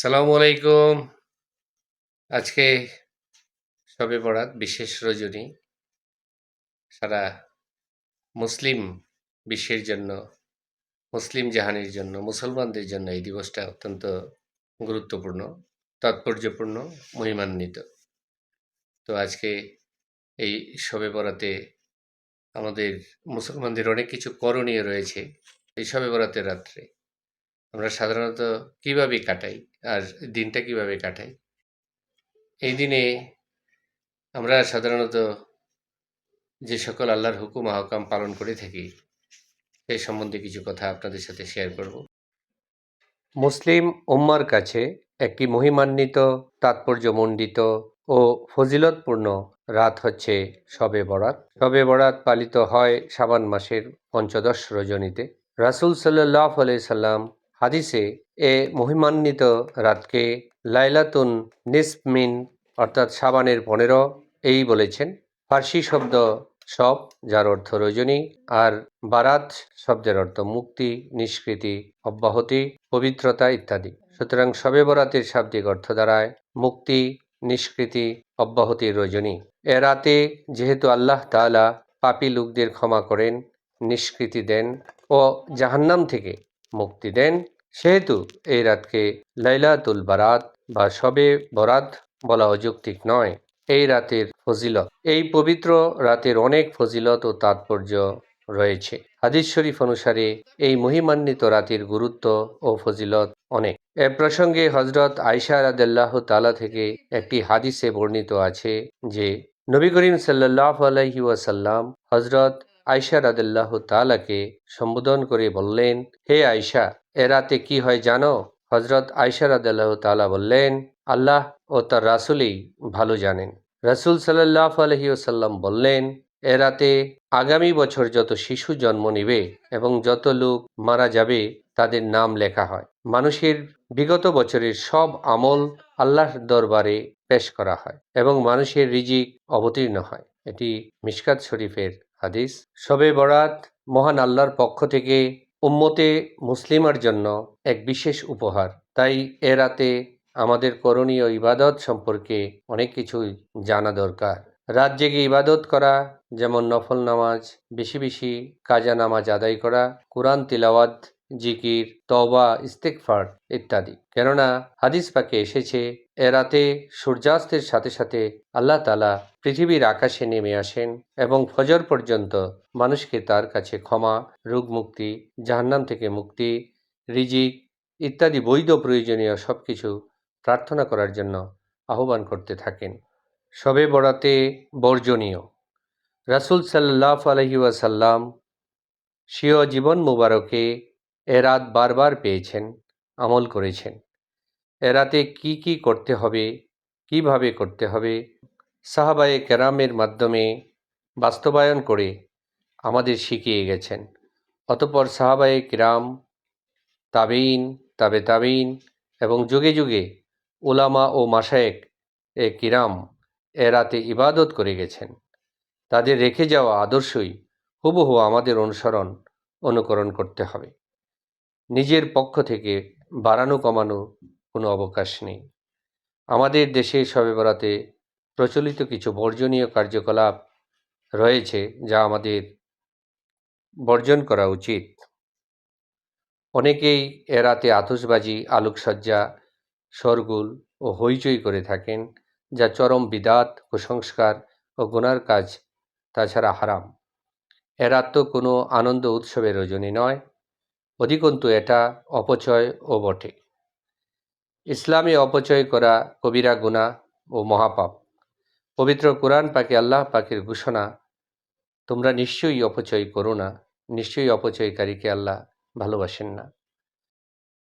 সালামু আলাইকুম। আজকে শবে বরাত, বিশেষ রজনী। সারা মুসলিম বিশ্বের জন্য, মুসলিম জাহানের জন্য, মুসলমানদের জন্য এই দিবসটা অত্যন্ত গুরুত্বপূর্ণ, তাৎপর্যপূর্ণ, মহিমান্বিত। তো আজকে এই শবে বরাতে আমাদের মুসলমানদের অনেক কিছু করণীয় রয়েছে, এই শবে বরাতের রাত্রে। আমরা সাধারণত কীভাবে কাটাই আর দিনটা কীভাবে কাটাই? এই দিনে আমরা সাধারণত যে সকল আল্লাহর হুকুম, আহকাম পালন করে থাকি সেই সম্বন্ধে কিছু কথা আপনাদের সাথে শেয়ার করব। মুসলিম উম্মার কাছে একটি মহিমান্বিত, তাৎপর্যমণ্ডিত ও ফজিলতপূর্ণ রাত হচ্ছে শবে বরাত। শবে বরাত পালিত হয় শাবান মাসের পঞ্চদশ রজনীতে। রাসুল সাল্লাহ আলাই সাল্লাম হাদিসে এ মহিমান্বিত রাতকে লাইলাতুন নিসমিন অর্থাৎ সাবানের পনেরো, এই বলেছেন। ফার্সি শব্দ সব, যার অর্থ রজনী, আর বারাত শব্দের অর্থ মুক্তি, নিষ্কৃতি, অব্যাহতি, পবিত্রতা ইত্যাদি। সুতরাং শবে বরাতের শাব্দিক অর্থ দ্বারায় মুক্তি, নিষ্কৃতি অব্যাহতির রজনী। এ রাতে যেহেতু আল্লাহ তাআলা পাপী লোকদের ক্ষমা করেন, নিষ্কৃতি দেন ও জাহান্নাম থেকে মুক্তি দেন। সেহেতু এই রাতকে লাইলাতুল বারাত বা সবে বরাত বলা অযৌক্তিক নয়। এই রাতের ফজিলত, এই পবিত্র রাতের অনেক ফজিলত ও তাৎপর্য রয়েছে। হাদিস শরীফ অনুসারে এই মহিমান্বিত রাতের গুরুত্ব ও ফজিলত অনেক। এ প্রসঙ্গে হজরত আয়সা রাদাল্লাহ তালা থেকে একটি হাদিসে বর্ণিত আছে যে, নবী করিম সাল্লাহ আলহি ওয়াসাল্লাম হজরত আয়সা রাদাল্লাহ তালাকে সম্বোধন করে বললেন, হে আয়সা এ রাতে কি হয় জানো? হজরত আয়সা রাদাল্লাহ তালা বললেন, আল্লাহ ও তার রাসুলই ভালো জানেন। রাসুল সাল্লাহ আলহিউসাল্লাম বললেন, এ রাতে আগামী বছর যত শিশু জন্ম নিবে এবং যত লোক মারা যাবে, তাদের নাম লেখা হয়। মানুষের বিগত বছরের সব আমল আল্লাহর দরবারে পেশ করা হয় এবং মানুষের রিজিক অবতীর্ণ হয়। এটি মিশকাত শরীফের হাদিস। শবে বরাত মহান আল্লাহর পক্ষ থেকে উম্মতে মুসলিমার জন্য এক বিশেষ উপহার। তাই এ রাতে আমাদের করণীয় ইবাদত সম্পর্কে অনেক কিছুই জানা দরকার। রাত জেগে ইবাদত করা, যেমন নফল নামাজ, বেশি বেশি কাজা নামাজ আদায় করা, কোরআন, তিলাওয়াত, জিকির, তওবা ইস্তেকফার ইত্যাদি। কেননা হাদিস পাকে এসেছে এ রাতে সূর্যাস্তের সাথে সাথে আল্লাহ তালা পৃথিবীর আকাশে নেমে আসেন এবং ফজর পর্যন্ত মানুষকে তার কাছে ক্ষমা রোগ মুক্তি জাহান্নাম থেকে মুক্তি, রিজিক ইত্যাদি বৈধ প্রয়োজনীয় সব কিছু প্রার্থনা করার জন্য আহ্বান করতে থাকেন। সবে বড়াতে বর্জনীয়। রাসুল সাল্লাহ আলহিউসাল্লাম স্বীয় জীবন মুবারকে এ রাত বারবার পেয়েছেন, আমল করেছেন। এ রাতে কী কী করতে হবে? কীভাবে করতে হবে? সাহাবায়ে কেরামের মাধ্যমে বাস্তবায়ন করে আমাদের শিখিয়ে গেছেন। অতপর সাহাবায়ে কিরাম তাবেইন তাবে তাবেইন এবং যুগে যুগে ওলামা ও মাসায়েক এ কিরাম এরাতে ইবাদত করে গেছেন। তাদের রেখে যাওয়া আদর্শই হুবহু আমাদের অনুসরণ, অনুকরণ করতে হবে। নিজের পক্ষ থেকে বাড়ানো কমানো কোনো অবকাশ নেই। আমাদের দেশে সবে বরাতে প্রচলিত কিছু বর্জনীয় কার্যকলাপ রয়েছে যা আমাদের বর্জন করা উচিত। অনেকেই এ রাতে আতসবাজি আলোকসজ্জা, শরগুল ও হইচই করে থাকেন, যা চরম বিদাত, কুসংস্কার ও গুনার কাজ তাছাড়া হারাম। এ রাত তো কোনো আনন্দ উৎসবের রজনী নয়, অধিকন্তু এটা অপচয় ও বটে। ইসলামে অপচয় করা কবিরা গুণা ও মহাপাপ। পবিত্র কোরআন পাখি আল্লাহ পাখির ঘোষণা, তোমরা নিশ্চয়ই অপচয় করো না, নিশ্চয়ই অপচয়কারীকে আল্লাহ ভালোবাসেন না।